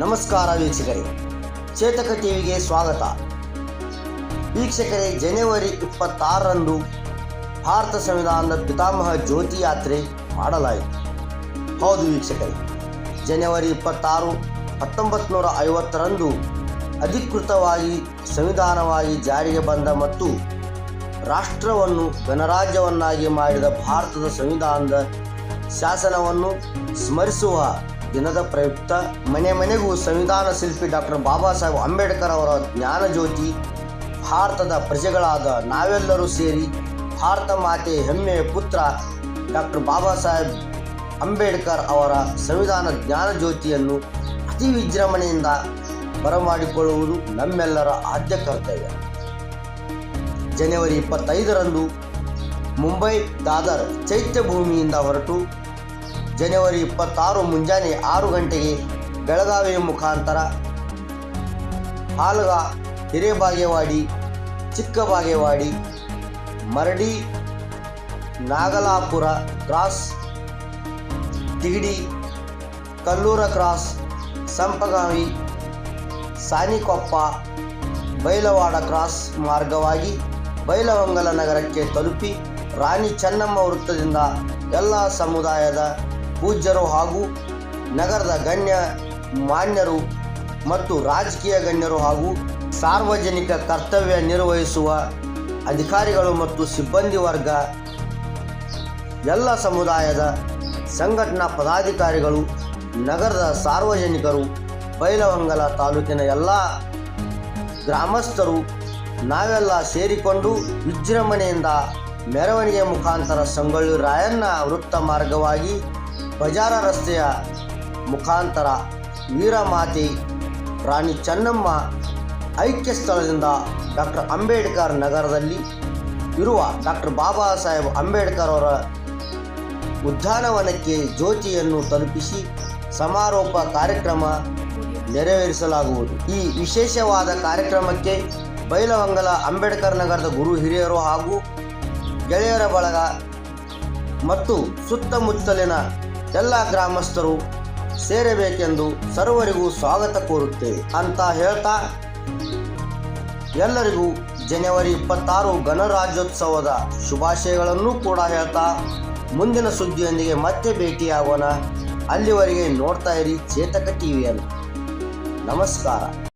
ನಮಸ್ಕಾರ ವೀಕ್ಷಕರೇ. ಚೇತಕ ಟಿವಿಗೆ ಸ್ವಾಗತ. ವೀಕ್ಷಕರೇ, ಜನವರಿ ಇಪ್ಪತ್ತಾರರಂದು ಭಾರತ ಸಂವಿಧಾನದ ಪಿತಾಮಹ ಜ್ಯೋತಿ ಯಾತ್ರೆ ಮಾಡಲಾಯಿತು. ಹೌದು ವೀಕ್ಷಕರೇ, ಜನವರಿ ಇಪ್ಪತ್ತಾರು ಹತ್ತೊಂಬತ್ತು ನೂರ ಐವತ್ತರಂದು ಅಧಿಕೃತವಾಗಿ ಸಂವಿಧಾನವಾಗಿ ಜಾರಿಗೆ ಬಂದ ಮತ್ತು ರಾಷ್ಟ್ರವನ್ನು ಗಣರಾಜ್ಯವನ್ನಾಗಿ ಮಾಡಿದ ಭಾರತದ ಸಂವಿಧಾನದ ಶಾಸನವನ್ನು ಸ್ಮರಿಸುವ ದಿನದ ಪ್ರಯುಕ್ತ ಮನೆ ಮನೆಗೂ ಸಂವಿಧಾನ ಶಿಲ್ಪಿ ಡಾಕ್ಟರ್ ಬಾಬಾ ಸಾಹೇಬ್ ಅಂಬೇಡ್ಕರ್ ಅವರ ಜ್ಞಾನ ಜ್ಯೋತಿ, ಭಾರತದ ಪ್ರಜೆಗಳಾದ ನಾವೆಲ್ಲರೂ ಸೇರಿ ಭಾರತ ಮಾತೆ ಹೆಮ್ಮೆಯ ಪುತ್ರ ಡಾಕ್ಟರ್ ಬಾಬಾ ಸಾಹೇಬ್ ಅಂಬೇಡ್ಕರ್ ಅವರ ಸಂವಿಧಾನ ಜ್ಞಾನ ಜ್ಯೋತಿಯನ್ನು ಅತಿ ವಿಜೃಂಭಣೆಯಿಂದ ಬರಮಾಡಿಕೊಳ್ಳುವುದು ನಮ್ಮೆಲ್ಲರ ಆದ್ಯ ಕರ್ತವ್ಯ. ಜನವರಿ ಇಪ್ಪತ್ತೈದರಂದು ಮುಂಬೈ ದಾದರ್ ಚೈತ್ಯಭೂಮಿಯಿಂದ ಹೊರಟು ಜನವರಿ ಇಪ್ಪತ್ತಾರು ಮುಂಜಾನೆ ಆರು ಗಂಟೆಗೆ ಬೆಳಗಾವಿಯ ಮುಖಾಂತರ. Halga, Hirebagewadi, Chikkabagewadi, Maradi, Nagalapur cross, Tigadi, Kallur cross, Sampagavi, Sanikoppa, Bailawad cross ಮಾರ್ಗವಾಗಿ ಬೈಲವಂಗಲ ನಗರಕ್ಕೆ ತಲುಪಿ ರಾಣಿ ಚೆನ್ನಮ್ಮ ವೃತ್ತದಿಂದ ಎಲ್ಲ ಸಮುದಾಯದ ಪೂಜ್ಯರು ಹಾಗೂ ನಗರದ ಗಣ್ಯ ಮಾನ್ಯರು ಮತ್ತು ರಾಜಕೀಯ ಗಣ್ಯರು ಹಾಗೂ ಸಾರ್ವಜನಿಕ ಕರ್ತವ್ಯ ನಿರ್ವಹಿಸುವ ಅಧಿಕಾರಿಗಳು ಮತ್ತು ಸಿಬ್ಬಂದಿ ವರ್ಗ, ಎಲ್ಲ ಸಮುದಾಯದ ಸಂಘಟನಾ ಪದಾಧಿಕಾರಿಗಳು, ನಗರದ ಸಾರ್ವಜನಿಕರು ಬೈಲವಂಗಲ ತಾಲೂಕಿನ ಎಲ್ಲ ಗ್ರಾಮಸ್ಥರು ನಾವೆಲ್ಲ ಸೇರಿಕೊಂಡು ವಿಜೃಂಭಣೆಯಿಂದ ಮೆರವಣಿಗೆ ಮುಖಾಂತರ ಸಂಗೊಳ್ಳಿ ರಾಯಣ್ಣ ವೃತ್ತ ಮಾರ್ಗವಾಗಿ ಬಜಾರ ರಸ್ತೆಯ ಮುಖಾಂತರ ವೀರಮಾತೆ ರಾಣಿ ಚೆನ್ನಮ್ಮ ಐಕ್ಯ ಸ್ಥಳದಿಂದ ಡಾಕ್ಟರ್ ಅಂಬೇಡ್ಕರ್ ನಗರದಲ್ಲಿ ಇರುವ ಡಾಕ್ಟರ್ ಬಾಬಾ ಸಾಹೇಬ್ ಅಂಬೇಡ್ಕರ್ ಅವರ ಉದ್ಯಾನವನಕ್ಕೆ ಜ್ಯೋತಿಯನ್ನು ತಲುಪಿಸಿ ಸಮಾರೋಪ ಕಾರ್ಯಕ್ರಮ ನೆರವೇರಿಸಲಾಗುವುದು. ಈ ವಿಶೇಷವಾದ ಕಾರ್ಯಕ್ರಮಕ್ಕೆ ಬೈಲವಂಗಲ ಅಂಬೇಡ್ಕರ್ ನಗರದ ಗುರು ಹಿರಿಯರು ಹಾಗೂ ಗೆಳೆಯರ ಬಳಗ ಮತ್ತು ಸುತ್ತಮುತ್ತಲಿನ ಎಲ್ಲ ಗ್ರಾಮಸ್ಥರು ಸೇರಬೇಕೆಂದು ಸರ್ವರಿಗೂ ಸ್ವಾಗತ ಕೋರುತ್ತೇವೆ ಅಂತ ಹೇಳ್ತಾ ಎಲ್ಲರಿಗೂ ಜನವರಿ ಇಪ್ಪತ್ತಾರು ಗಣರಾಜ್ಯೋತ್ಸವದ ಶುಭಾಶಯಗಳನ್ನು ಕೂಡ ಹೇಳ್ತಾ ಮುಂದಿನ ಸುದ್ದಿಯೊಂದಿಗೆ ಮತ್ತೆ ಭೇಟಿಯಾಗೋಣ. ಅಲ್ಲಿವರೆಗೆ ನೋಡ್ತಾ ಇರಿ ಚೇತಕ ಟಿವಿಯನ್ನು. ನಮಸ್ಕಾರ.